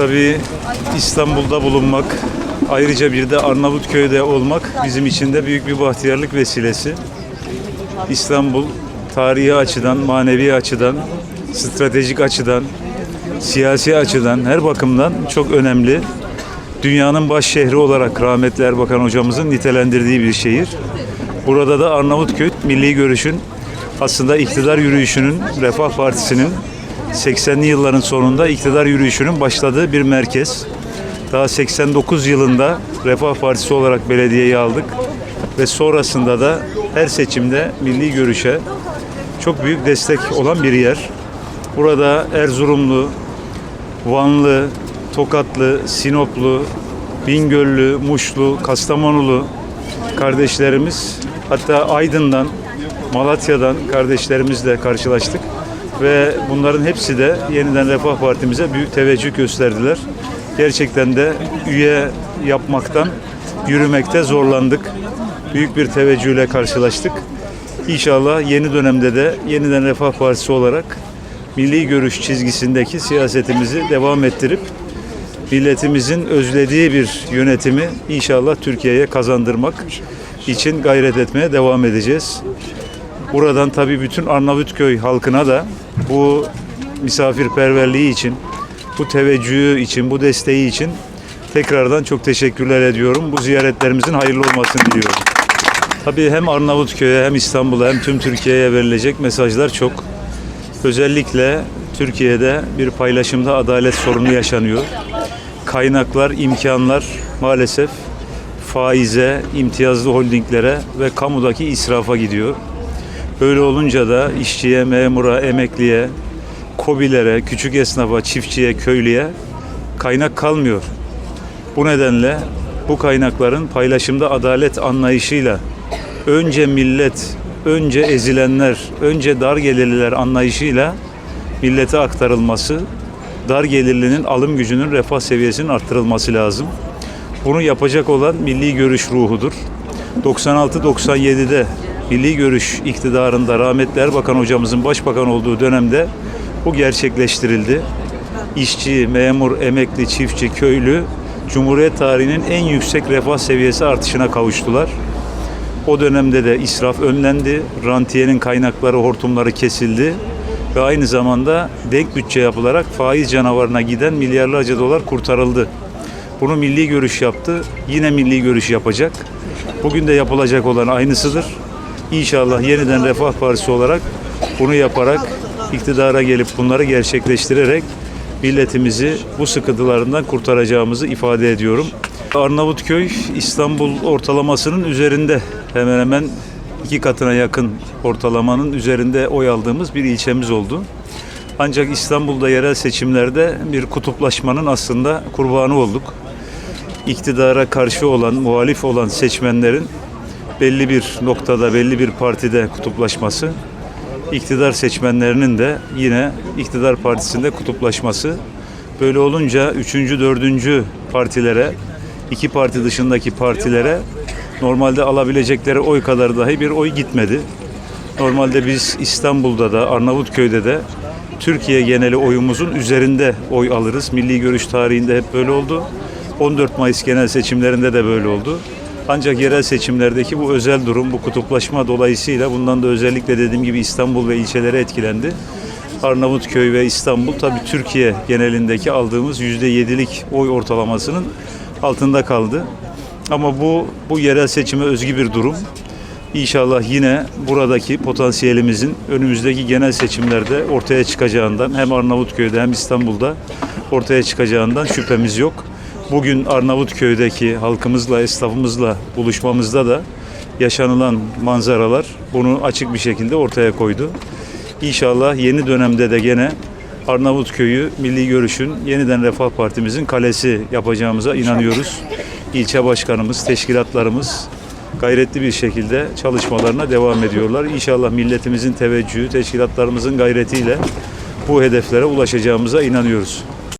Tabii İstanbul'da bulunmak, ayrıca bir de Arnavutköy'de olmak bizim için de büyük bir bahtiyarlık vesilesi. İstanbul tarihi açıdan, manevi açıdan, stratejik açıdan, siyasi açıdan her bakımdan çok önemli. Dünyanın baş şehri olarak rahmetli Erbakan hocamızın nitelendirdiği bir şehir. Burada da Arnavutköy Milli Görüş'ün aslında iktidar yürüyüşünün, Refah Partisi'nin 80'li yılların sonunda iktidar yürüyüşünün başladığı bir merkez. Daha 89 yılında Refah Partisi olarak belediyeyi aldık ve sonrasında da her seçimde milli görüşe çok büyük destek olan bir yer. Burada Erzurumlu, Vanlı, Tokatlı, Sinoplu, Bingöllü, Muşlu, Kastamonulu kardeşlerimiz hatta Aydın'dan, Malatya'dan kardeşlerimizle karşılaştık ve bunların hepsi de yeniden Refah Partimize büyük teveccüh gösterdiler. Gerçekten de üye yapmaktan, yürümekte zorlandık. Büyük bir teveccühle karşılaştık. İnşallah yeni dönemde de yeniden Refah Partisi olarak milli görüş çizgisindeki siyasetimizi devam ettirip milletimizin özlediği bir yönetimi inşallah Türkiye'ye kazandırmak için gayret etmeye devam edeceğiz. Buradan tabii bütün Arnavutköy halkına da bu misafirperverliği için, bu teveccühü için, bu desteği için tekrardan çok teşekkürler ediyorum. Bu ziyaretlerimizin hayırlı olmasını diliyorum. Tabii hem Arnavutköy'e hem İstanbul'a hem tüm Türkiye'ye verilecek mesajlar çok. Özellikle Türkiye'de bir paylaşımda adalet sorunu yaşanıyor. Kaynaklar, imkanlar maalesef faize, imtiyazlı holdinglere ve kamudaki israfa gidiyor. Böyle olunca da işçiye, memura, emekliye, kobilere, küçük esnafa, çiftçiye, köylüye kaynak kalmıyor. Bu nedenle bu kaynakların paylaşımda adalet anlayışıyla önce millet, önce ezilenler, önce dar gelirliler anlayışıyla millete aktarılması, dar gelirlinin alım gücünün refah seviyesinin arttırılması lazım. Bunu yapacak olan milli görüş ruhudur. 96-97'de milli görüş iktidarında rahmetli Erbakan hocamızın başbakan olduğu dönemde bu gerçekleştirildi. İşçi, memur, emekli, çiftçi, köylü Cumhuriyet tarihinin en yüksek refah seviyesi artışına kavuştular. O dönemde de israf önlendi, rantiyenin kaynakları, hortumları kesildi ve aynı zamanda denk bütçe yapılarak faiz canavarına giden milyarlarca dolar kurtarıldı. Bunu milli görüş yaptı, yine milli görüş yapacak. Bugün de yapılacak olan aynısıdır. İnşallah yeniden Refah Partisi olarak bunu yaparak iktidara gelip bunları gerçekleştirerek milletimizi bu sıkıntılarından kurtaracağımızı ifade ediyorum. Arnavutköy İstanbul ortalamasının üzerinde hemen hemen iki katına yakın ortalamanın üzerinde oy aldığımız bir ilçemiz oldu. Ancak İstanbul'da yerel seçimlerde bir kutuplaşmanın aslında kurbanı olduk. İktidara karşı olan, muhalif olan seçmenlerin belli bir noktada, belli bir partide kutuplaşması, iktidar seçmenlerinin de yine iktidar partisinde kutuplaşması. Böyle olunca üçüncü, dördüncü partilere, iki parti dışındaki partilere normalde alabilecekleri oy kadar dahi bir oy gitmedi. Normalde biz İstanbul'da da, Arnavutköy'de de Türkiye geneli oyumuzun üzerinde oy alırız. Milli görüş tarihinde hep böyle oldu. 14 Mayıs genel seçimlerinde de böyle oldu. Ancak yerel seçimlerdeki bu özel durum, bu kutuplaşma dolayısıyla bundan da özellikle dediğim gibi İstanbul ve ilçeleri etkilendi. Arnavutköy ve İstanbul tabii Türkiye genelindeki aldığımız %7'lik oy ortalamasının altında kaldı. Ama bu bu yerel seçime özgü bir durum. İnşallah yine buradaki potansiyelimizin önümüzdeki genel seçimlerde ortaya çıkacağından hem Arnavutköy'de hem İstanbul'da ortaya çıkacağından şüphemiz yok. Bugün Arnavutköy'deki halkımızla, esnafımızla buluşmamızda da yaşanılan manzaralar bunu açık bir şekilde ortaya koydu. İnşallah yeni dönemde de gene Arnavutköy'ü Milli Görüş'ün yeniden Refah Partimizin kalesi yapacağımıza inanıyoruz. İlçe başkanımız, teşkilatlarımız gayretli bir şekilde çalışmalarına devam ediyorlar. İnşallah milletimizin teveccühü, teşkilatlarımızın gayretiyle bu hedeflere ulaşacağımıza inanıyoruz.